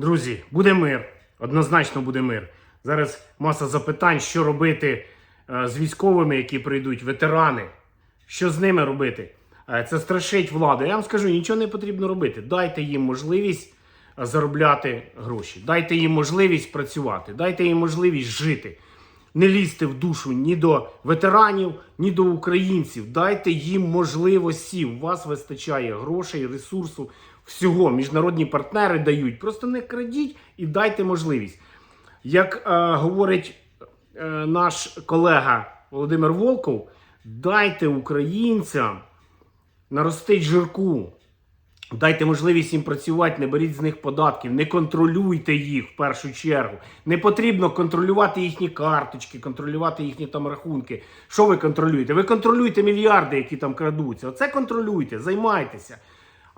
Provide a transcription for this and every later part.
Друзі, буде мир. Однозначно буде мир. Зараз маса запитань, що робити е, з військовими, які прийдуть, ветерани. Що з ними робити? Е, Це страшить владу. Я вам скажу, нічого не потрібно робити. Дайте їм можливість е, заробляти гроші. Дайте їм можливість працювати, дайте їм можливість жити. Не лізьте в душу ні до ветеранів, ні до українців. Дайте їм можливості. У вас вистачає грошей, ресурсу, всього. Міжнародні партнери дають. Просто не крадіть і дайте можливість. Як е, говорить е, наш колега Володимир Волков, дайте українцям наростить жирку. Дайте можливість їм працювати, не беріть з них податків, не контролюйте їх в першу чергу. Не потрібно контролювати їхні карточки, контролювати їхні там рахунки. Що ви контролюєте? Ви контролюєте мільярди, які там крадуться. Оце контролюйте, займайтеся.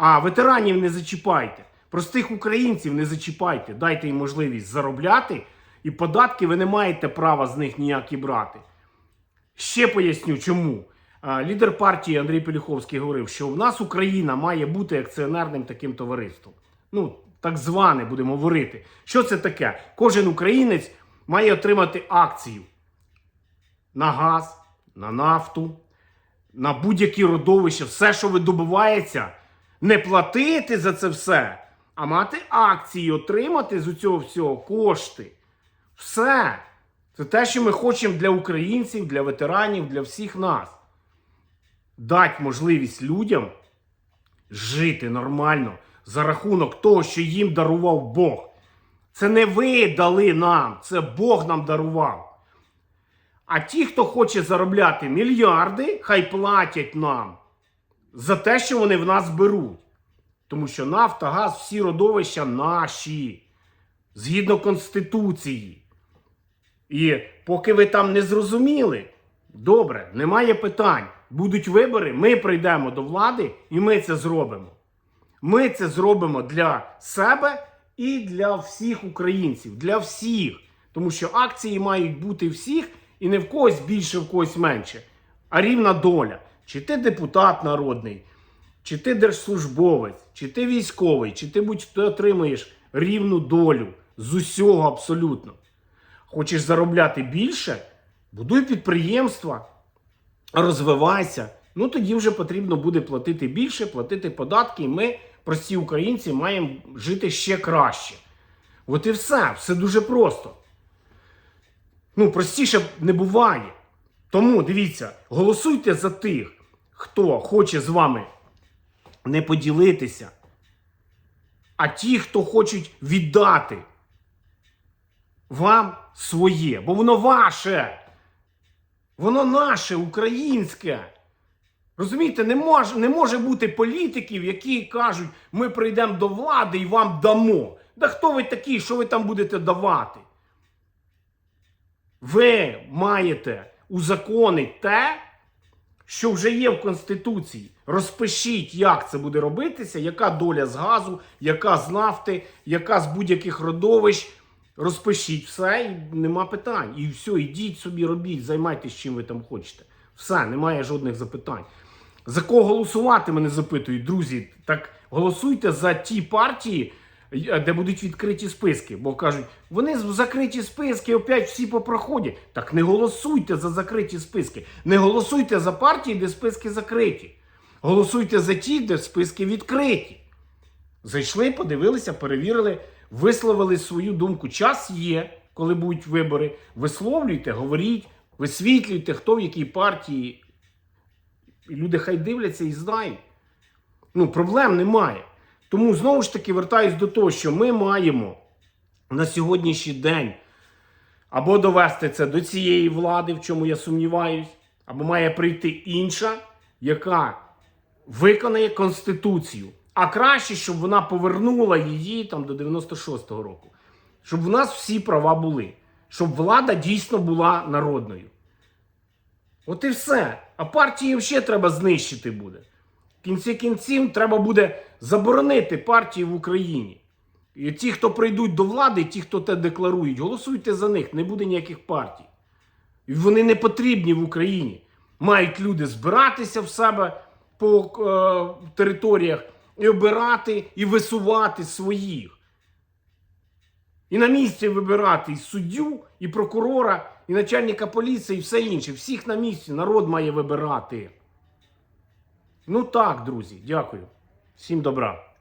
А ветеранів не зачіпайте. Простих українців не зачіпайте. Дайте їм можливість заробляти, і податки ви не маєте права з них ніякі брати. Ще поясню, чому. Лідер партії Андрій Пелюховський говорив, що в нас Україна має бути акціонерним таким товариством. Ну, так зване, будемо говорити. Що це таке? Кожен українець має отримати акцію на газ, на нафту, на будь-які родовища, все, що видобувається, не платити за це все, а мати акції, отримати з цього всього кошти. Все. Це те, що ми хочемо для українців, для ветеранів, для всіх нас. Дать можливість людям жити нормально за рахунок того, що їм дарував Бог. Це не ви дали нам, це Бог нам дарував. А ті, хто хоче заробляти мільярди, хай платять нам за те, що вони в нас беруть. Тому що нафта, газ, всі родовища наші, згідно Конституції. І поки ви там не зрозуміли, добре, немає питань. Будуть вибори, ми прийдемо до влади і ми це зробимо. Ми це зробимо для себе і для всіх українців, для всіх. Тому що акції мають бути всіх і не в когось більше, в когось менше, а рівна доля. Чи ти депутат народний, чи ти держслужбовець, чи ти військовий, чи ти будь-хто отримуєш рівну долю з усього абсолютно. Хочеш заробляти більше? Будуй підприємства, розвивайся. Ну тоді вже потрібно буде платити більше, платити податки, і ми, прості українці, маємо жити ще краще. От і все, все дуже просто. Ну, простіше не буває. Тому дивіться, голосуйте за тих, хто хоче з вами не поділитися, а ті, хто хочуть віддати вам своє, бо воно ваше. Воно наше, українське. Розумієте, не може, не може бути політиків, які кажуть, ми прийдемо до влади і вам дамо. Да хто ви такі, що ви там будете давати? Ви маєте узаконити те, що вже є в Конституції. Розпишіть, як це буде робитися, яка доля з газу, яка з нафти, яка з будь-яких родовищ. Розпишіть все, і нема питань. І все, ідіть собі, робіть, займайтесь чим ви там хочете. Все, немає жодних запитань. За кого голосувати, мене запитують, друзі. Так голосуйте за ті партії, де будуть відкриті списки. Бо кажуть, вони закриті списки, опять всі попроходять. Так не голосуйте за закриті списки. Не голосуйте за партії, де списки закриті. Голосуйте за ті, де списки відкриті. Зайшли, подивилися, перевірили, висловили свою думку. Час є, коли будуть вибори. Висловлюйте, говоріть, висвітлюйте, хто в якій партії. І люди хай дивляться і знають. Ну, проблем немає. Тому знову ж таки вертаюсь до того, що ми маємо на сьогоднішній день або довести це до цієї влади, в чому я сумніваюсь, або має прийти інша, яка виконає Конституцію. А краще, щоб вона повернула її там до 96-го року. Щоб в нас всі права були. Щоб влада дійсно була народною. От і все. А партії ще треба знищити буде. Кінці кінців треба буде заборонити партії в Україні. І ті, хто прийдуть до влади, ті, хто те декларують, голосуйте за них, не буде ніяких партій. І вони не потрібні в Україні. Мають люди збиратися в себе по е, територіях і обирати і висувати своїх. І на місці вибирати і суддю, і прокурора, і начальника поліції, і все інше. Всіх на місці народ має вибирати. Ну так, друзі, дякую. Всім добра.